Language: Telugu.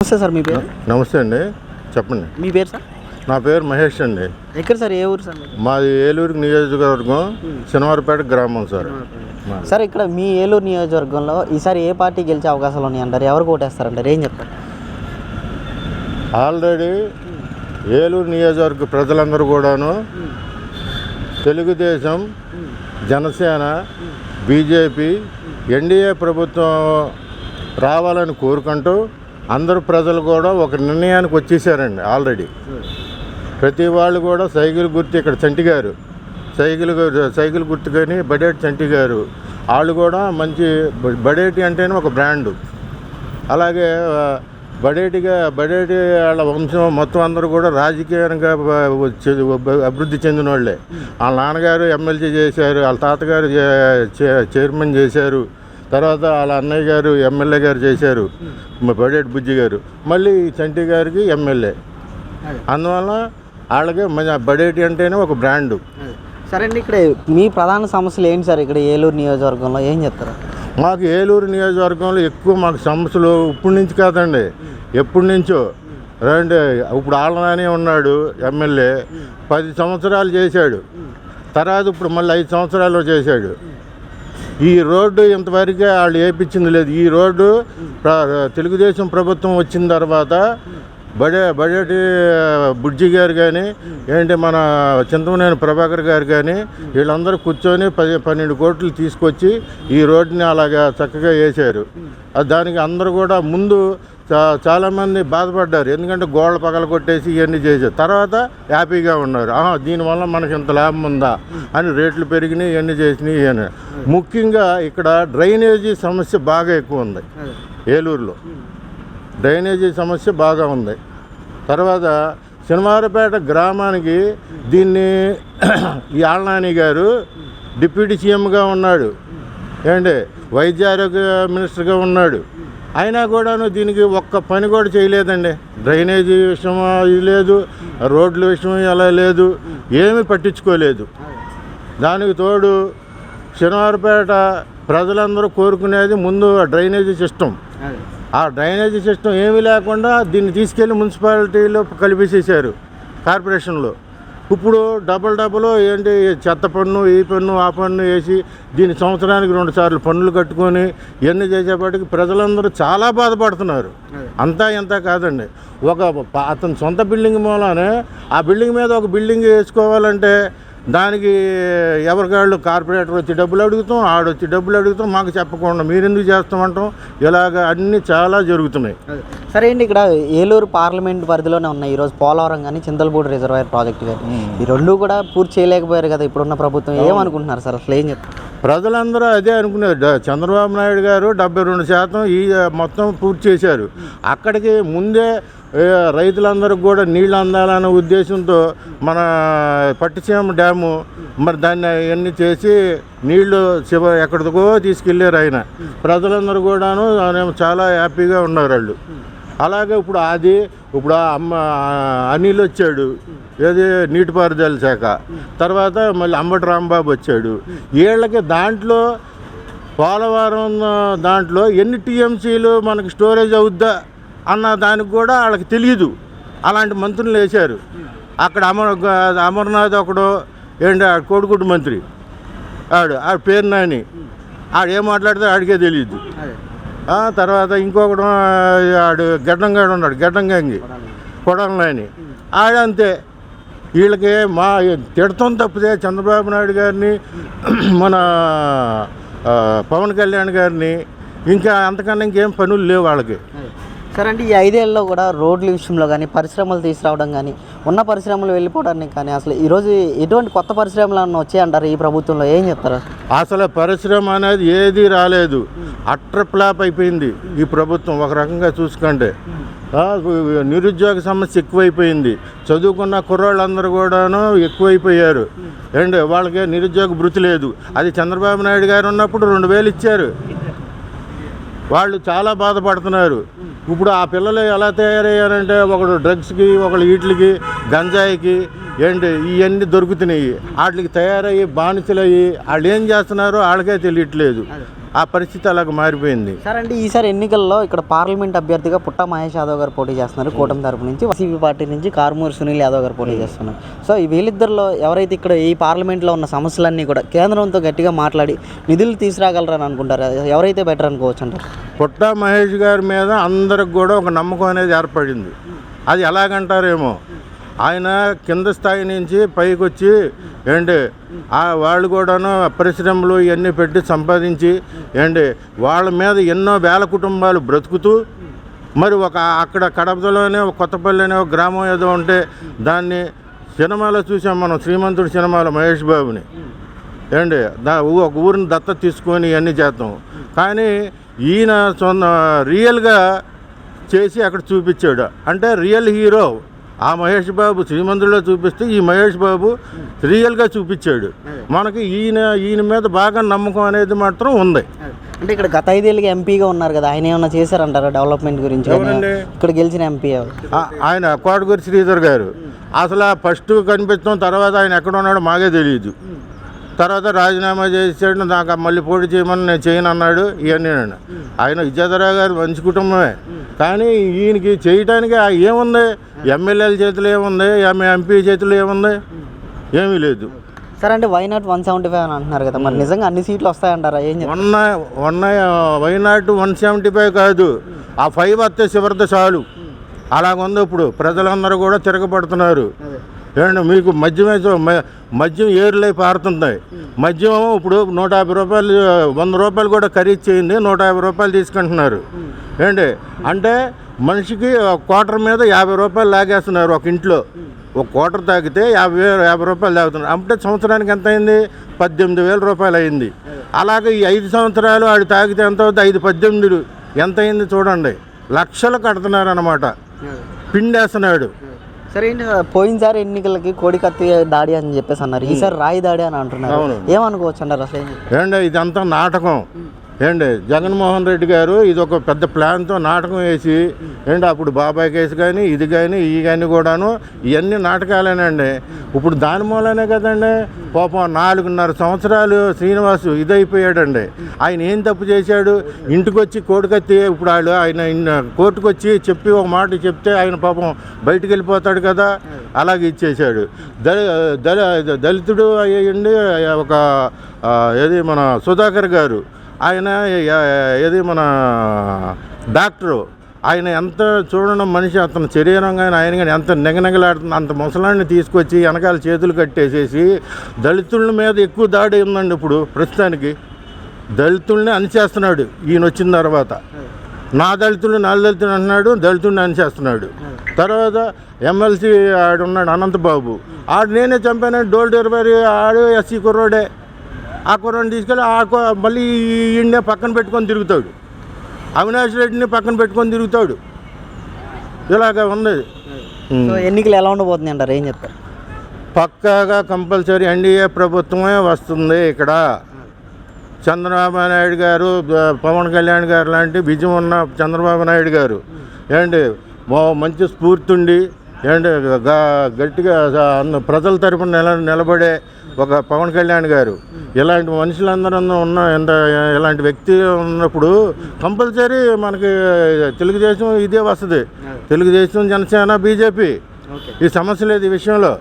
నమస్తే సార్ మీ పేరు? నమస్తే అండి. చెప్పండి. మీ పేరు సార్? నా పేరు మహేష్ అండి. ఎక్కడ సార్ ఏ ఊరు సార్ మీది? ఏలూరు నియోజకవర్గం శనివారపేట గ్రామం సార్. సార్ ఇక్కడ మీ ఏలూరు నియోజకవర్గంలో ఈసారి ఏ పార్టీ గెలిచే అవకాశాలు ఉన్నాయి అంటారు? ఎవరు ఓటేస్తారంటారు? ఏం చెప్తారు? ఆల్రెడీ ఏలూరు నియోజకవర్గ ప్రజలందరూ కూడాను తెలుగుదేశం జనసేన బీజేపీ ఎన్డీఏ ప్రభుత్వం రావాలని కోరుకుంటూ అందరు ప్రజలు కూడా ఒక నిర్ణయానికి వచ్చేసారండి ఆల్రెడీ. ప్రతి వాళ్ళు కూడా సైకిల్ గుర్తు ఇక్కడ చంటి గారు. సైకిల్ సైకిల్ గుర్తుకొని బడేటి చంటి గారు. వాళ్ళు కూడా మంచి బడేటి అంటేనే ఒక బ్రాండు. అలాగే బడేటిగా బడేటి వాళ్ళ వంశం మొత్తం అందరూ కూడా రాజకీయంగా అభివృద్ధి చెందిన వాళ్ళే వాళ్ళ నాన్నగారు ఎమ్మెల్యే చేశారు వాళ్ళ తాతగారు చే- చే- చైర్మన్ చేశారు. తర్వాత వాళ్ళ అన్నయ్య గారు ఎమ్మెల్యే గారు చేశారు. మ- బడేటి బుజ్జి గారు. మళ్ళీ చంటి గారికి ఎమ్మెల్యే. అందువల్ల వాళ్ళకి మన బడేటి అంటేనే ఒక బ్రాండు. సరే అండి ఇక్కడ మీ ప్రధాన సమస్యలు ఏంటి సార్? ఇక్కడ ఏలూరు నియోజకవర్గంలో ఏం చెప్తారు? మాకు ఏలూరు నియోజకవర్గంలో ఎక్కువ మాకు సమస్యలు ఇప్పటి నుంచి కాదండి. ఎప్పటి నుంచో. రండి ఇప్పుడు ఆళ్ళనానే ఉన్నాడు ఎమ్మెల్యే. పది సంవత్సరాలు చేశాడు. తర్వాత ఇప్పుడు మళ్ళీ ఐదు సంవత్సరాలు చేశాడు. ఈ రోడ్డు ఇంతవరకు వాళ్ళు వేయించింది లేదు. ఈ రోడ్డు తెలుగుదేశం ప్రభుత్వం వచ్చిన తర్వాత బడే బడేటి బుడ్జి గారు కానీ ఏంటి మన చింతమనేని ప్రభాకర్ గారు కానీ వీళ్ళందరూ కూర్చొని పది పన్నెండు కోట్లు తీసుకొచ్చి ఈ రోడ్డుని అలాగా చక్కగా వేశారు దానికి అందరూ కూడా ముందు చా చాలామంది బాధపడ్డారు. ఎందుకంటే గోడలు పగల కొట్టేసి ఇవన్నీ చేశారు. తర్వాత హ్యాపీగా ఉన్నారు. ఆహా దీనివల్ల మనకి ఇంత లాభం ఉందా? అని రేట్లు పెరిగినాయి ఇవన్నీ చేసినాయి అని. ముఖ్యంగా ఇక్కడ డ్రైనేజీ సమస్య బాగా ఎక్కువ ఉంది. ఏలూరులో. డ్రైనేజీ సమస్య బాగా ఉంది. తర్వాత శనివారపేట గ్రామానికి దీన్ని ఈ ఆళ్ళనాని గారు డిప్యూటీ సీఎంగా ఉన్నాడు. ఏంటి? వైద్య ఆరోగ్య మినిస్టర్గా ఉన్నాడు. అయినా కూడాను దీనికి ఒక్క పని కూడా చేయలేదండి. డ్రైనేజీ విషయం ఇది లేదు రోడ్ల విషయం అలా లేదు ఏమీ పట్టించుకోలేదు. దానికి తోడు శనివారపేట ప్రజలందరూ కోరుకునేది ముందు ఆ డ్రైనేజీ సిస్టమ్. ఆ డ్రైనేజీ సిస్టమ్ ఏమీ లేకుండా దీన్ని తీసుకెళ్ళి మున్సిపాలిటీలో కలిపేసేసారు కార్పొరేషన్లో. ఇప్పుడు డబల్ డబల్ ఏంటి చెత్త పన్ను ఈ పన్ను ఆ పన్ను వేసి దీని సంవత్సరానికి రెండు సార్లు పన్నులు కట్టుకొని ఇవన్నీ చేసేపటికి ప్రజలందరూ చాలా బాధపడుతున్నారు. అంతా ఇంత కాదండి. ఒక అతని సొంత బిల్డింగ్ మూలానే ఆ బిల్డింగ్ మీద ఒక బిల్డింగ్ వేసుకోవాలంటే దానికి ఎవరికాళ్ళు కార్పొరేటర్ వచ్చి డబ్బులు అడుగుతాం ఆడొచ్చి డబ్బులు అడుగుతాం మాకు చెప్పకుండా మీరెందుకు చేస్తామంటాం? ఇలాగ అన్నీ చాలా జరుగుతున్నాయి. సరే అండి ఇక్కడ ఏలూరు పార్లమెంట్ పరిధిలోనే ఉన్నాయి. ఈరోజు పోలవరం కానీ చింతలపూడి రిజర్వాయర్ ప్రాజెక్ట్ కానీ ఈ రెండు కూడా పూర్తి చేయలేకపోయారు కదా ఇప్పుడున్న ప్రభుత్వం. ఏమనుకుంటున్నారు సార్? అసలు ఏం చెప్తారు ప్రజలందరూ అదే అనుకున్నారు చంద్రబాబు నాయుడు గారు డెబ్బై రెండు శాతం ఈ మొత్తం పూర్తి చేశారు. అక్కడికి ముందే రైతులందరికీ కూడా నీళ్ళు అందాలనే ఉద్దేశంతో మన పట్టిసీమ డ్యాము మరి దాన్ని అవన్నీ చేసి నీళ్ళు చివ ఎక్కడికో తీసుకెళ్ళారు ఆయన. ప్రజలందరూ కూడాను చాలా హ్యాపీగా ఉన్నారు వాళ్ళు. అలాగే ఇప్పుడు అది ఇప్పుడు అమ్మ అనిల్ వచ్చాడు ఏది నీటిపారుదల శాఖ. తర్వాత మళ్ళీ అంబటి రాంబాబు వచ్చాడు. వీళ్ళకి దాంట్లో పోలవరం దాంట్లో ఎన్ని టీఎంసీలు మనకి స్టోరేజ్ అవుద్దా? అన్న దానికి కూడా వాళ్ళకి తెలియదు అలాంటి మంత్రులు వేశారు. అక్కడ అమర్ అమర్నాథ్ ఒకడు ఏంటి కోడిగుడ్డు మంత్రి. ఆడు ఆడు పేరు నాని. ఆడు ఏం మాట్లాడితే ఆడికే తెలియదు తర్వాత ఇంకొకడు ఆడు గడ్డంగాడు ఉన్నాడు గడ్డంగంగి. కొడాలని ఆడంతే. వీళ్ళకి మా తిడతాం తప్పితే చంద్రబాబు నాయుడు గారిని మన పవన్ కళ్యాణ్ గారిని ఇంకా అంతకన్నా ఇంకేం పనులు లేవు వాళ్ళకి. సరే అంటే ఈ ఐదేళ్ళలో కూడా రోడ్ల విషయంలో కానీ పరిశ్రమలు తీసుకురావడం కానీ ఉన్న పరిశ్రమలు వెళ్ళిపోవడానికి కానీ అసలు ఈరోజు ఎటువంటి కొత్త పరిశ్రమలు అన్న వచ్చాయంటారు ఈ ప్రభుత్వంలో? ఏం చెప్తారు? అసలు పరిశ్రమ అనేది ఏది రాలేదు. అట్రప్లాప్ అయిపోయింది ఈ ప్రభుత్వం ఒక రకంగా చూసుకుంటే. నిరుద్యోగ సమస్య ఎక్కువైపోయింది. చదువుకున్న కుర్రాళ్ళందరూ కూడాను ఎక్కువైపోయారు. అండ్ వాళ్ళకి నిరుద్యోగ భృతి లేదు. అది చంద్రబాబు నాయుడు గారు ఉన్నప్పుడు రెండు వేలు ఇచ్చారు. వాళ్ళు చాలా బాధపడుతున్నారు. ఇప్పుడు ఆ పిల్లలు ఎలా తయారయ్యారంటే ఒకడు డ్రగ్స్కి ఒకడు వీటికి గంజాయికి ఏంటి ఇవన్నీ దొరుకుతున్నాయి. వాటికి తయారయ్యి బానిసలయ్యి వాళ్ళు ఏం చేస్తున్నారో వాళ్ళకే తెలియట్లేదు. ఆ పరిస్థితి అలాగ మారిపోయింది. సార్ అంటే ఈసారి ఎన్నికల్లో ఇక్కడ పార్లమెంట్ అభ్యర్థిగా పుట్ట మహేష్ యాదవ్ గారు పోటీ చేస్తున్నారు కూటమి తరపు నుంచి. వైసీపీ పార్టీ నుంచి కార్మూరి సునీల్ యాదవ్ గారు పోటీ చేస్తున్నారు. సో ఈ వీళ్ళిద్దరిలో ఎవరైతే ఇక్కడ ఈ పార్లమెంట్లో ఉన్న సమస్యలన్నీ కూడా కేంద్రంతో గట్టిగా మాట్లాడి నిధులు తీసుకురాగలరని అనుకుంటారు. ఎవరైతే బెటర్ అనుకోవచ్చు అంటారు? పుట్ట మహేష్ గారి మీద అందరికి కూడా ఒక నమ్మకం అనేది ఏర్పడింది. అది ఎలాగంటారేమో? ఆయన కింద స్థాయి నుంచి పైకి వచ్చి ఏంటి వాళ్ళు కూడాను పరిశ్రమలు ఇవన్నీ పెట్టి సంపాదించి ఏంటి వాళ్ళ మీద ఎన్నో వేల కుటుంబాలు బ్రతుకుతూ మరి ఒక అక్కడ కడపలోనే ఒక కొత్తపల్లి అనే ఒక గ్రామం ఏదో ఉంటే దాన్ని సినిమాలో చూసాం మనం శ్రీమంతుడి సినిమాలో మహేష్ బాబుని. ఏంటి దా ఒక ఊరిని దత్త తీసుకొని ఇవన్నీ చేద్దాం. కానీ ఈయన సొంత రియల్గా చేసి అక్కడ చూపించాడు. అంటే రియల్ హీరో. ఆ మహేష్ బాబు శ్రీమంతుడిలో చూపిస్తే ఈ మహేష్ బాబు రియల్గా చూపించాడు. మనకి ఈయన ఈయన మీద బాగా నమ్మకం అనేది మాత్రం ఉంది. అంటే ఇక్కడ గత ఐదేళ్ళకి ఎంపీగా ఉన్నారు కదా ఆయన ఏమన్నా చేశారంటారా డెవలప్మెంట్ గురించి? ఇక్కడ గెలిచిన ఎంపీ ఆయన కోటగురి శ్రీధర్ గారు. అసలు ఆ ఫస్ట్ కనిపించడం తర్వాత ఆయన ఎక్కడ ఉన్నాడో మాకే తెలియదు తర్వాత రాజీనామా చేసాడు నాకు మళ్ళీ పోటీ చేయమని నేను చేయను అన్నాడు ఇవన్నీ ఆయన విద్యాధర గారు మంచి కుటుంబమే. కానీ ఈయనకి చేయటానికి ఏముంది? ఎమ్మెల్యేల చేతిలో ఏముంది? ఎంపీ చేతిలో ఏముంది? ఏమీ లేదు. సార్ అంటే why not one seventy five అని అంటున్నారు కదా. మరి నిజంగా అన్ని సీట్లు వస్తాయంటారా? ఏం one one why not one seventy five కాదు. ఆ ఫైవ్ వస్తే చివరిది చాలు. అలాగుంది ఇప్పుడు. ప్రజలందరూ కూడా తిరగబడుతున్నారు. ఏమండి మీకు మద్యమే చూ- మ- మద్యం ఏరులై పారుతుంది మద్యం ఇప్పుడు నూట యాభై రూపాయలు వంద రూపాయలు కూడా ఖరీదు చేయింది నూట యాభై రూపాయలు తీసుకుంటున్నారు. ఏంటి అంటే మనిషికి ఒక క్వార్టర్ మీద యాభై రూపాయలు లాగేస్తున్నారు ఒక ఇంట్లో. ఒక క్వార్టర్ తాగితే యాభై యాభై రూపాయలు తాగుతున్నారు. అంటే సంవత్సరానికి ఎంత అయింది పద్దెనిమిది వేల రూపాయలు అయింది. అలాగే ఈ ఐదు సంవత్సరాలు ఆడు తాగితే ఎంత అవుతుంది ఐదు పద్దెనిమిది ఎంత అయింది చూడండి. లక్షలు కడుతున్నారు అనమాట పిండేస్తున్నాడు. సరే పోయినసారి ఎన్నికలకి కోడికత్తి దాడి అని చెప్పేసి అన్నారు. ఈసారి రాయి దాడి అని అంటున్నారు. ఏమనుకోవచ్చు అంటారు అసలు? ఏం చెప్తారు? ఏండి ఇదంతా నాటకం. ఏండి జగన్మోహన్ రెడ్డి గారు ఇది ఒక పెద్ద ప్లాన్తో నాటకం వేసి ఏంటి అప్పుడు బాబాయ్ కేసు కానీ ఇది కానీ ఈ కానీ కూడాను ఇవన్నీ నాటకాలేనండి. ఇప్పుడు దాని మూలనే కదండి పాపం నాలుగున్నర సంవత్సరాలు శ్రీనివాసు ఇదైపోయాడండి. ఆయన ఏం తప్పు చేశాడు? ఇంటికి వచ్చి కోడికత్తి ఇప్పుడు వాళ్ళు ఆయన కోర్టుకు వచ్చి చెప్పి ఒక మాట చెప్తే ఆయన పాపం బయటికి వెళ్ళిపోతాడు కదా అలాగే ఇచ్చేశాడు. దళి దళి దళితుడు అయ్యండి ఒక ఏది మన సుధాకర్ గారు. ఆయన ఏది మన డాక్టరు ఆయన ఎంత చూడడం మనిషి అతని శరీరం కానీ ఆయన కానీ ఎంత నెగనెగలాడుతుంది అంత ముసలాన్ని తీసుకొచ్చి వెనకాల చేతులు కట్టేసేసి దళితుల మీద ఎక్కువ దాడి ఉందండి ఇప్పుడు ప్రస్తుతానికి. దళితుల్ని అనిచేస్తున్నాడు ఈయన వచ్చిన తర్వాత. నా దళితుడు నా దళితుడు అంటున్నాడు దళితుడిని అనిచేస్తున్నాడు తర్వాత ఎమ్మెల్సీ ఆడున్నాడు అనంతబాబు. ఆడు నేనే చంపాను డోర్ డెలివరీ ఆడు ఎస్సీ కుర్రోడే. ఆ కుర్రోని తీసుకెళ్ళి ఆ కు- మళ్ళీ ఈయన్నే పక్కన పెట్టుకొని తిరుగుతాడు. అవినాష్ రెడ్డిని పక్కన పెట్టుకొని తిరుగుతాడు. ఇలాగ ఉంది సో ఎన్నికలు ఎలా ఉండబోతుంది అంటారు? ఏం చెప్తారు? పక్కాగా కంపల్సరీ ఎన్డీఏ ప్రభుత్వమే వస్తుంది ఇక్కడ. చంద్రబాబు నాయుడు గారు పవన్ కళ్యాణ్ గారు లాంటి విజయం ఉన్న చంద్రబాబు నాయుడు గారు. ఏంటి? మంచి స్ఫూర్తి ఉండి ఏంటి గట్టిగా అన్న- ప్రజల తరపున నిల నిలబడే ఒక పవన్ కళ్యాణ్ గారు. ఇలాంటి మనుషులందరూ ఉన్న ఎంత ఇలాంటి వ్యక్తి ఉన్నప్పుడు కంపల్సరీ మనకి తెలుగుదేశం ఇదే వస్తుంది. తెలుగుదేశం జనసేన బీజేపీ. ఈ సమస్య లేదు ఈ విషయంలో.